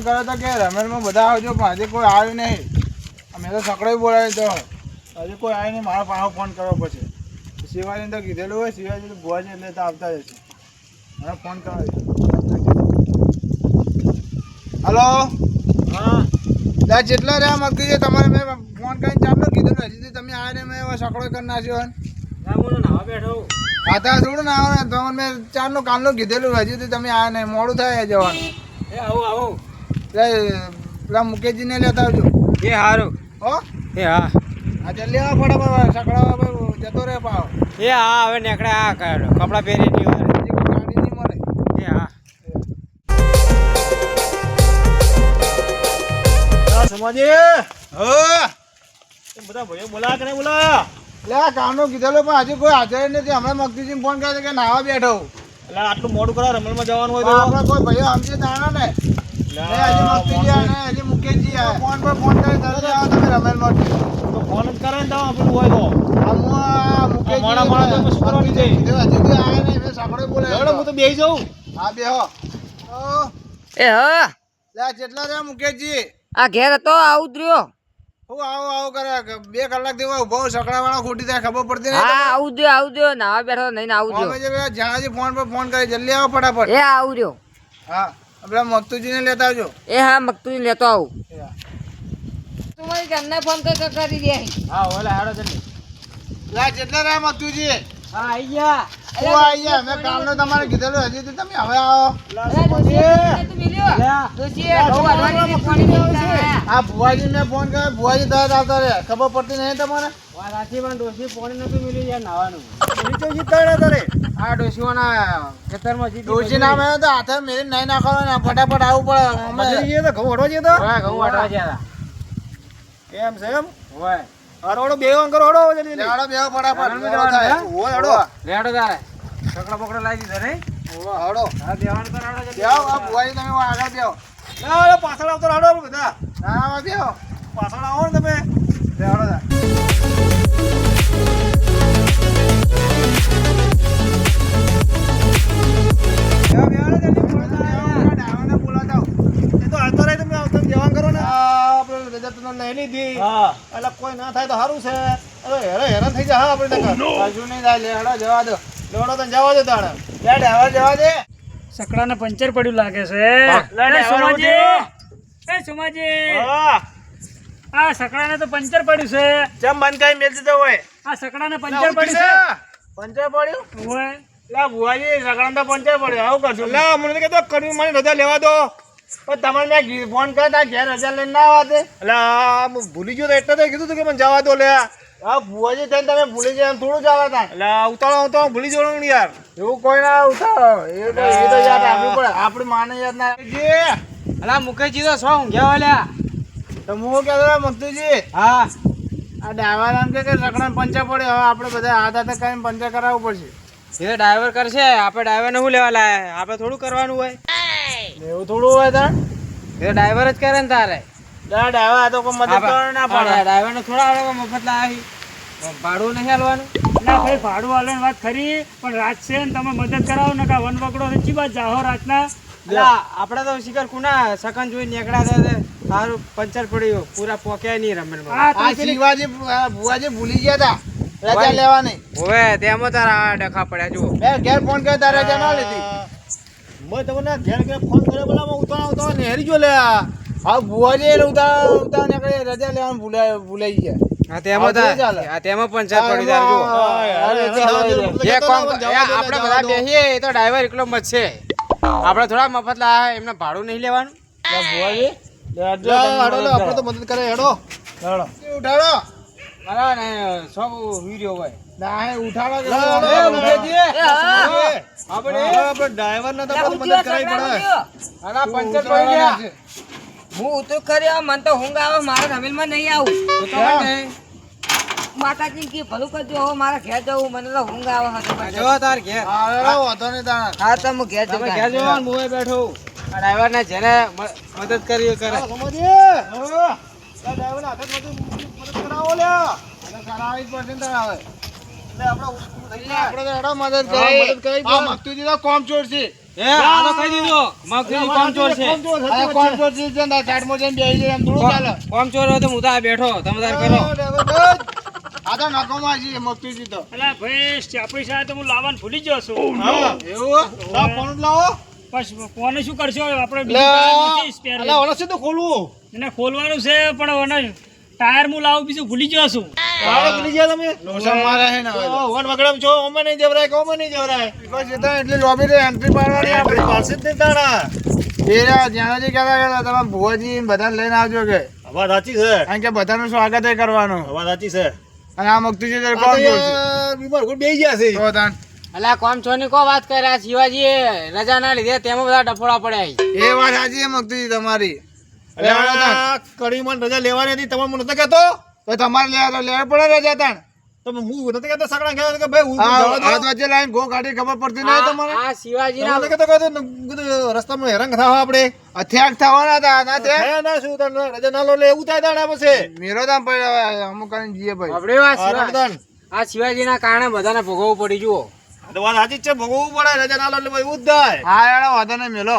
Phone કર્યો તો કે રમેશમાં બધા આવજો પણ હજી કોઈ આવ્યું નહીં. અમે તો સકડો બોલાવી તો. હજી કોઈ આવ્યું નહીં મારા પાસે ફોન કરવો પછી. શિવાજીને તો કીધેલું હોય શિવાજી તો ભુવાજી એટલે તો આવતા જશે મને ફોન કરવા હલો? હા. ત્યાં જેટલા રહ્યા મગી છે તમારે મેં ફોન કરીને ચાલો કીધું ને હજી તમે આવ્યા ને મેં સકડો કરી નાખ્યો હે. હું બેઠો ત્યાં થોડું ના આવે ને તમને મેં ચારનું કાલનું કીધેલું હજી સુધી તમે આવ્યા નહીં મોડું થાય જવાનું. એ આવું આવું. પેલા મુકેશજીને લેતા આવજો. એ હારું. હો? એ હા. આ જલ્દી આવો ફટાફટ સકડાવા જતો રહે પાવ એ હા હવે નીકળે આ કપડા પહેરી નહીં વાર હજી કોઈ ગાડી નહીં મળે. એ હા. સમાજી. હો? બધા ભાઈઓ બોલા કે બોલા એટલે આ કામનું કીધેલું પણ હજી કોઈ હાજર નથી. હમણાં મગજીજીને ફોન કર્યો કે નાવા બેઠો એટલે આટલું મોડું કરો રમણમાં જવાનું પણ આપણે કોઈ ભાઈઓ સમજે જાણો ને. આ ઘેર હતો આવું જ હું આવું આવું કરે. બે કલાકથી ઊભો સકડા વાળા ખોટી થાય ખબર પડતી નહીં હા આવું રહ્યો આવું નાવા બેઠો નહીં આવું પેલા જણાજી ફોન પર ફોન કરે જલ્દી આવો ફટાફટ. એ આવું રહ્યો. હા. પેલા ને લેતા આવજો. એ હા મગતું લેતો આવું. તમારી ઘરને ફોન કરી દે. હા ઓલા હાડો જલ્દી લા જેટલા રહ્યા મગતુજી? હા આઈ ગયા. હું આવી ગયા. મેં કાલનો તમારે કીધેલું હજી તો તમે હવે આવો. આ ભુવાજી મેં ફોન કર્યો ભુવાજી તરત આવતા રહ્યા. ખબર પડતી નહીં તમારે? વાત પણ ડોસી પાણી નતું મિલ્યું યાર નાવાનું. નીચે જીતાડે તારે આ ડોસીઓના ખેતરમાં જીતી ડોશી નામ આવ્યો તો હાથે મેરી નહીં નાખવાનો ફટાફટ આવું પડે. અમે જઈએ તો ઘઉં વઢવા જઈએ તો? હા, ઘઉં ગયા એમ છે એમ? હોય. અરોડો બે અંકર કરો હડો જલ્દી. લેવાડો બેહો ફટાફટ. હળો લેવાડો થાય. હે? ઓય, હળો. લેડો તારે. છકડા પકડા લાવી દીધા નહીં? ઓય, હા દેવાનું તો રાડો બેહો, આ ભુવાજી તમે આગળ બેહો. ના, અરે પાછળ આવતો રાડો બધા. ના બેહો. પાછળ આવો ને તમે. લેવાડો થાય. બેહો, બેહો ને જલ્દી બોલાવતા આવો. આ ડાવાને બોલાવતા આવો. એ તો તમે આવતા કરો ને. આ આપણે રજતનો લઈ લીધી. એટલે કોઈ ના થાય તો સારું છે. હેરાન થઈ જાય આપણે હજુ કશું નહીં થાય જવા દો. લેવડો તને જવા દે તાણે. લે ડાવા જવા દે. સકડાને પંચર પડ્યું લાગે છે. એ સુમાજી. એ સુમાજી. આ સકડાને તો પંચર પડ્યું છે. ચમ બંધ કરી મેલ દીધો હોય. આ સકડાને પંચર પડ્યું છે. પંચર પડ્યું? ઓય. લા ભુવાજી સગડાને તો પંચર પડ્યો. આવું કરશું લા મને તો કહેતો કર્યું મને રજા લેવા દો. પણ તમારે મેં ફોન કર્યો તા ઘેર રજા લઈને ના આવા દે એટલે આ ભૂલી ગયો તો એટલે તો કીધું તું કે મને જવા દો લે. આ ભુવાજી થઈને તમે ભૂલી જાય થોડું ચાલે તા એટલે ઉતાળો તો ભૂલી જવાનું ને યાર. એવું કોઈ ના ઉઠાવો એ તો એ તો યાદ રાખવી પડે. આપણે માને યાદ ના જે અલા મુકેશજી તો શું ઊંઘ્યા વાલ્યા. તો હું કે હતો હા. આ ડાયવર એમ કે રખડા પંચર પડે. હવે આપણે બધા હાથ હાથે કરીને પંચર કરાવવું પડશે. એ ડ્રાઈવર કરશે. આપણે ડ્રાઈવર ને શું લેવા લાયા? આપણે થોડું કરવાનું હોય. એવું થોડું હોય તાર? એ ડ્રાઈવર જ કરે ને તારે. ડાયવર તો કોઈ મદદ કરો ના પાડે. ને થોડા મફત લાવી ભાડું નહીં હાલવાનું? ના ભાઈ ભાડું વાળવાની વાત ખરી પણ રાત છે ને તમે મદદ કરાવો ને કા વન વગડો ચી જાહો રાતના? અલા, આપણે તો શિખર કુના સકન જોઈ નીકળ્યા હતા સારું પંચર પડ્યું પૂરા પોક્યા નહીં રમણ આ શિવાજી ભુવાજી ભૂલી ગયા તા રજા લેવાની. હવે તેમાં તારા ડખા પડ્યા જુઓ. બે ઘેર ફોન કર્યો તારે રજા ના લીધી. મેં તમને ઘેર ઘેર ફોન કર્યો બોલા હું ઉતાર ઉતાર નેહરી જો લે હા ભુવાજી એને ઉતાર ઉતાર નીકળે રજા લેવાનું ભૂલાય ભૂલાઈ ગયા હા તેમાં તેમાં અરે, તે જે કોમ એ આપણે બધા બેસીએ તો ડ્રાઈવર એકલો મત છે આપણે થોડા મફત લાયા એમને ભાડું નહીં લેવાનું લે લે લે, મદદ આપણે તો મદદ કરે હેડો હેડો. ઉઠાડો અરે ને સૌ વીર્યો હોય ના ઉઠાડો આપણે લે, ડ્રાઈવર ને લા, હું જ્યો સકડાને જ્યો. પંચર પડી ગયા હું ઉતરું કર્યો મને તો ઊંઘ આવે મારા રમેલમાં નહીં આવું. તો તો નહીં. માતાજી કે ભલું કરજો હવે મારા ઘેર જવું મને તો ઊંઘ આવે હતી જો તાર ઘેર. હા હેડો, વાંધો નહીં તાણ. હા તો હું ઘેર જઉં ઘેર જવો હું બેઠો ડ્રાઈવર ને જેને મદદ કરી કરે. આ ડ્રાઈવરને હાથે મદદ- કરાવો લે. કરાવી જ પડશે ને તારે હવે. બેઠો તમે તાર કરો. આ તો નકોમાં છે મગતુજી તો અલા ભાઈ આપણી સાથે તો હું લાવવાનું ભૂલી ગયો છું. એવું ફોન લાવો? શું કરશો? આપણે બીજું શું તો ખોલવું. એને ખોલવાનું છે પણ ટાયર હું લાવું બીજું ભૂલી ગયો છું. ભૂલી ગયા તમે? લોસા મારે છે ને હવે. વન વગડમ છો ઓમે નહીં જવરાય કે ઓમે નહીં જવરાય? બસ એ તો એટલી લોબી રે એન્ટ્રી પાડવાની આપણી પાસે જ તાણા. એ રહ્યા જ્ઞાનાજી કહેતા કહેતા તમે ભુવાજી બધાને લઈને આવજો કે. વાત સાચી છે. કારણ કે બધાનું સ્વાગત એ કરવાનું. વાત સાચી છે. અને આ મગતુજી છે કોમ યાર બીમાર કોઈ બેસી ગયા છે. તો તાન અલા છો ની કો વાત કર્યા? આ શિવાજી રજા ના લીધે તેમાં બધા ડફોડા પડ્યા એ વાત સાચી છે મગતુજી તમારી. કડીમાં રજા લેવાની હતી તમે મને નતો કહેતો? તો તમારે લેવા લેવા પડે રજા તાણ. તમે હું નતો કહેતો સગડા કહેતો કે ભાઈ હું આ જવા દો. હાથ વચ્ચે લાઈન ઘો કાઢી ખબર પડતી નહીં તમારે. આ શિવાજી ના કહેતો કહેતો રસ્તામાં હેરાન થાવ આપણે. અથ્યાગ થવાના હતા ના તે ના શું તને રજા ના લો એટલે એવું થાય તાણા પછી. મેરો પડ્યો અમુક કરીને જીએ ભાઈ. આપણે આ આ આ શિવાજી ના કારણે બધાને ભોગવવું પડી જુઓ. તો વાત સાચી જ છે ભોગવવું પડે રજા ના લો એટલે પછી એવું જ થાય. હા યાર વાંધો નહીં મેલો.